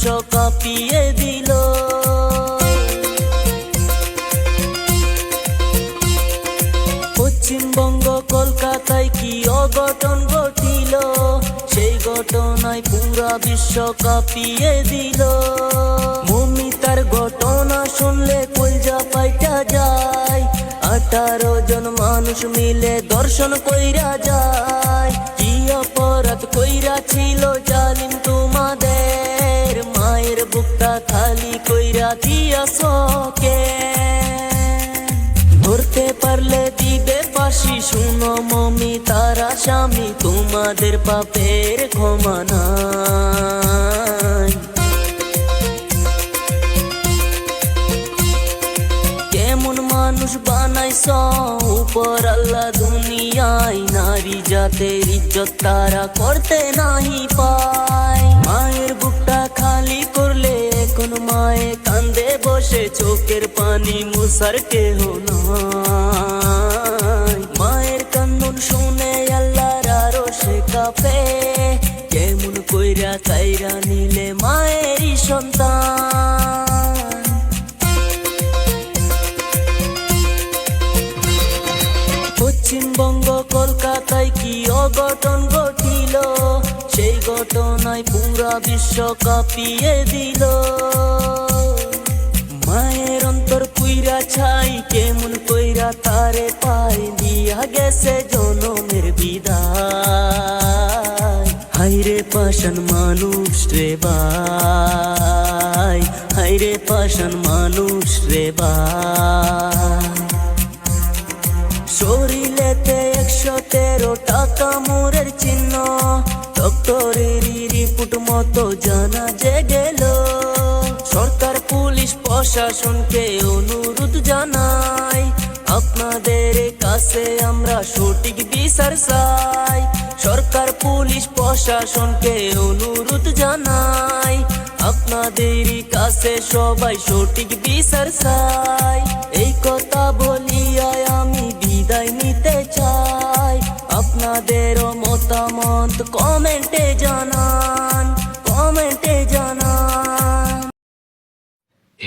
বিশ্ব কাঁপিয়ে দিল। পশ্চিমবঙ্গ, কলকাতায় কি অঘটন ঘটিল? সেই ঘটনায় পুরা বিশ্ব কাঁপিয়ে দিল। মমিতার ঘটনা শুনলে কলজা পাইটা যায়। আঠারো জন মানুষ মিলে দর্শন কইরা যায়। কি অপরাধ কইরা ছিল জালিম মায়ের বুকটা খালি কইরা দিয়াছ কে? ধরতে পারলে দিবে পাশি শুনো মমি, তারা স্বামী, তোমাদের পাপের ক্ষমা কেমন মানুষ বানাইছ উপর আল্লাহ দুনিয়ায়, নারী জাতের ইজ্জত তারা করতে নাহি পায়। চোখের পানি মুসার কেহ নাই। মায়ের কান্দন শুনে আল্লাহর আরও সে কাপে। কেমন কইরা কাইরা নিলে মায়েরই সন্তান। পশ্চিমবঙ্গ, কলকাতায় কি অঘটন ঘটিল? সেই ঘটনায় পুরা বিশ্ব কাঁপিয়ে দিল। মায়ের অন্তর কুইরা ছাই, কেমন কইরা তারে পায় দিয়া গেছে জনমের বিদায়। হাইরে পাশান মানুষ রে বাই হাইরে পাশান মানুষ রে বাই শরীরেতে একশো তেরো টাকা মোরের চিহ্ন ডক্টরের রিপোর্ট মতো জানা যে গেল প্রশাসনকে অনুরোধ জানাই, আপনাদের কাছে আমরা সঠিক বিচার চাই। সরকার, পুলিশ, প্রশাসনকে অনুরোধ জানাই, আপনাদের কাছে সবাই সঠিক বিচার চাই। এই কথা বলিয়া আমি বিদায় নিতে চাই। আপনাদের মতামত কমেন্টে জানান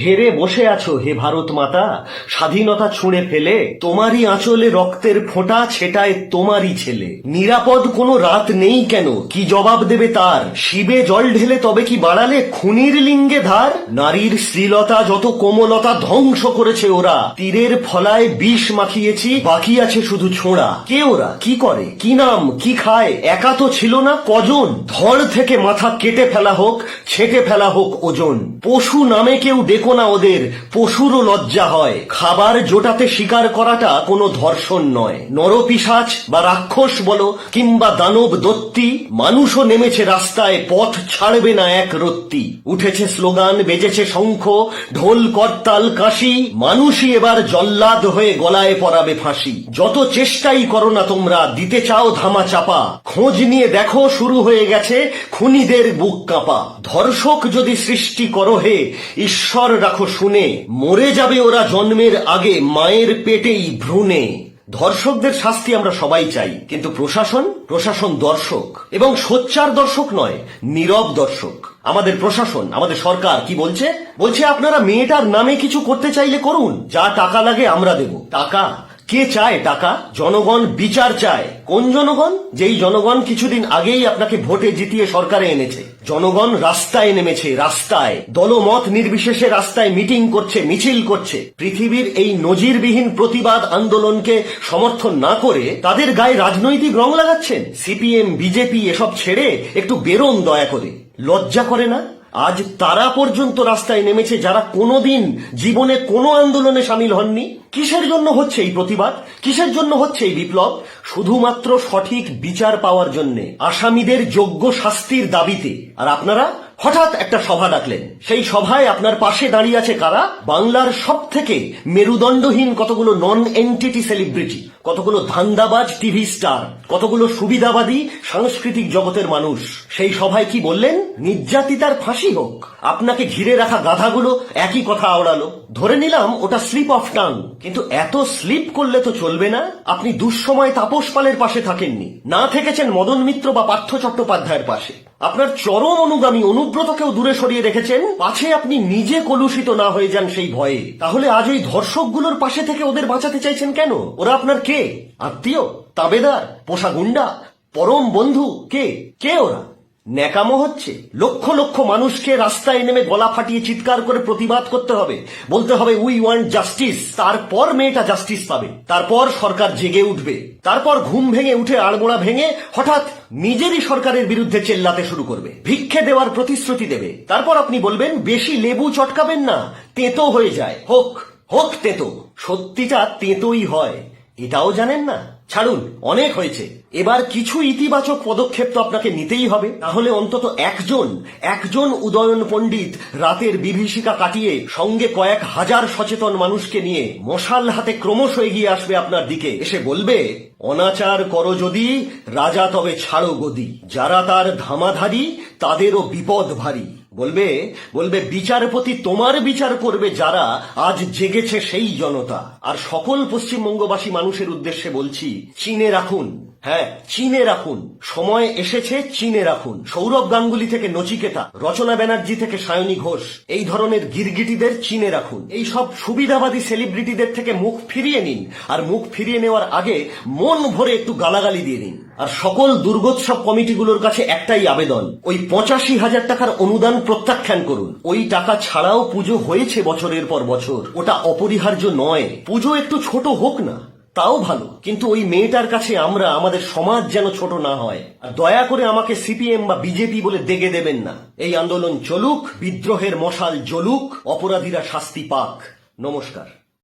হেরে বসে আছো হে ভারত মাতা। স্বাধীনতা ছুঁড়ে ফেলে তোমারই আঁচলে রক্তের ফোঁটা ছেটায় তোমারই ছেলে। নিরাপদ কোনো রাত নেই কেন? কি জবাব দেবে তার? শিবে জল ঢেলে তবে কি বাড়ালে খুনির লিঙ্গে ধার? নারীর শ্লীলতা যত কোমলতা ধ্বংস করেছে ওরা। তীরের ফলায় বিষ মাখিয়েছি, বাকি আছে শুধু ছোঁড়া। কে ওরা? কি করে? কি নাম? কি খায়? একা তো ছিল না, কজন? ধর থেকে মাথা কেটে ফেলা হোক, ছেটে ফেলা হোক ওজন। পশু নামে কেউ ডেকো না ওদের, পশুরও লজ্জা হয়। খাবার জোটাতে শিকার করাটা কোনো ধর্ষণ নয়। নরপিসাচ বা রাক্ষস বলো, কিংবা দানব দত্তি, মানুষও নেমেছে রাস্তায়, পথ ছাড়বে না এক রত্তি। উঠেছে স্লোগান, বেজেছে শঙ্খ, ঢোল, করতাল, কাশি। মানুষই এবার জল্লাদ হয়ে গলায় পরাবে ফাঁসি। যত চেষ্টাই করো না তোমরা, দিতে চাও ধামা চাপা। খোঁজ নিয়ে দেখো, শুরু হয়ে গেছে খুনিদের বুক কাঁপা। ধর্ষক যদি সৃষ্টি করো হে, ঈশ্বর রাখো শুনে। মরে যাবে ওরা জন্মের আগে মায়ের পেটেই ভ্রূণে। ধর্ষকদের শাস্তি আমরা সবাই চাই, কিন্তু প্রশাসন? প্রশাসন দর্শক। এবং সোচ্চার দর্শক নয়, নীরব দর্শক। আমাদের প্রশাসন, আমাদের সরকার কি বলছে? বলছে আপনারা মেয়েটার নামে কিছু করতে চাইলে করুন, যা টাকা লাগে আমরা দেব। টাকা? কে চায় টাকা? জনগণ বিচার চায়। কোন জনগণ? যেই জনগণ কিছুদিন আগেই আপনাকে ভোটে জিতিয়ে সরকারে এনেছে। জনগণ রাস্তায় নেমেছে, রাস্তায়। দলমত নির্বিশেষে রাস্তায় মিটিং করছে, মিছিল করছে। পৃথিবীর এই নজিরবিহীন প্রতিবাদ আন্দোলনকে সমর্থন না করে তাদের গায়ে রাজনৈতিক রং লাগাচ্ছেন। সিপিএম, বিজেপি এসব ছেড়ে একটু বেরোন দয়া করে। লজ্জা করে না? আজ তারা পর্যন্ত রাস্তায় নেমেছে যারা কোনোদিন জীবনে কোনো আন্দোলনে সামিল হননি। কিসের জন্য হচ্ছে এই প্রতিবাদ? কিসের জন্য হচ্ছে এই বিপ্লব? শুধুমাত্র সঠিক বিচার পাওয়ার জন্য, আসামিদের যোগ্য শাস্তির দাবিতে। আর আপনারা হঠাৎ একটা সভা ডাকলেন। সেই সভায় আপনার পাশে দাঁড়িয়ে আছে কারা? বাংলার সব থেকে মেরুদণ্ডহীন কতগুলো নন এন্টিটি সেলিব্রিটি কতগুলো ধান্দাবাজ টিভি স্টার, কতগুলো সুবিধাবাদী সাংস্কৃতিক জগতের মানুষ। সেই সভায় কি বললেন? নির্যাতিতার ফাঁসি হোক। আপনাকে ঘিরে রাখা গাধাগুলো একই কথা আওড়ালো। ধরে নিলাম ওটা স্লিপ অফ টাং। কিন্তু এত স্লিপ করলে তো চলবে না। আপনি দুঃসময় তাপস পালের পাশে থাকেননি। না থেকেছেন মদন মিত্র বা পার্থ চট্টোপাধ্যায়ের পাশে। আপনার চরম অনুগামী অনুপ সুব্রতকেও দূরে সরিয়ে রেখেছেন। পাছে আপনি নিজে কলুষিত না হয়ে যান সেই ভয়ে। তাহলে আজ ওই ধর্ষকগুলোর পাশে থেকে ওদের বাঁচাতে চাইছেন কেন? ওরা আপনার কে? আত্মীয়, তাবেদার, পোষা গুন্ডা, পরম বন্ধু কে? কে ওরা? ন্যাকামো হচ্ছে। লক্ষ লক্ষ মানুষকে রাস্তায় নেমে গলা ফাটিয়ে চিৎকার করে প্রতিবাদ করতে হবে। বলতে হবে উই ওয়ান্ট জাস্টিস তারপর মেয়েটা জাস্টিস পাবে। তারপর সরকার জেগে উঠবে। তারপর ঘুম ভেঙে উঠে আড়মোড়া ভেঙে হঠাৎ নিজেরই সরকারের বিরুদ্ধে চেল্লাতে শুরু করবে। ভিক্ষে দেওয়ার প্রতিশ্রুতি দেবে। তারপর আপনি বলবেন, বেশি লেবু চটকাবেন না, তেতো হয়ে যায়। হোক হোক তেতো। সত্যিটা তেতোই হয়। এটাও জানেন না? ছাড়ুন অনেক হয়েছে। এবার কিছু ইতিবাচক পদক্ষেপ তো আপনাকে নিতেই হবে। তাহলে অন্তত একজন একজন উদয়ন পণ্ডিত রাতের বিভীষিকা কাটিয়ে সঙ্গে কয়েক হাজার সচেতন মানুষকে নিয়ে মশাল হাতে ক্রমশ এগিয়ে আসবে আপনার দিকে। এসে বলবে, অনাচার করো যদি, রাজা তবে ছাড়ো গদি। যারা তার ধামাধারী, তাদেরও বিপদ ভারী। বলবে বলবে, বিচারপতি তোমার বিচার করবে যারা আজ জেগেছে সেই জনতা। আর সকল পশ্চিমবঙ্গবাসী মানুষের উদ্দেশ্যে বলছি, চিনে রাখুন হ্যাঁ চীনে রাখুন। সময় এসেছে, চীনে রাখুন। সৌরভ গাঙ্গুলি থেকে নচিকেতা, রচনা ব্যানার্জি থেকে সায়নী ঘোষ। এই ধরনের গিরগিটিদের চীনে রাখুন। এই সব সুবিধাবাদী সেলিব্রিটিদের থেকে মুখ ফিরিয়ে নিন। আর মুখ ফিরিয়ে নেওয়ার আগে মন ভরে একটু গালাগালি দিয়ে নিন। আর সকল দুর্গোৎসব কমিটিগুলোর কাছে একটাই আবেদন, ওই পঁচাশি হাজার টাকার অনুদান প্রত্যাখ্যান করুন। ওই টাকা ছাড়াও পুজো হয়েছে বছরের পর বছর। ওটা অপরিহার্য নয়। পুজো একটু ছোট হোক না। তাও ভালো, কিন্তু ওই মেয়েটার কাছে আমরা, আমাদের সমাজ যেন ছোট না হয়। আর দয়া করে আমাকে সিপিএম বা বিজেপি বলে দেগে দেবেন না। এই আন্দোলন চলুক, বিদ্রোহের মশাল জ্বলুক, অপরাধীরা শাস্তি পাক। নমস্কার।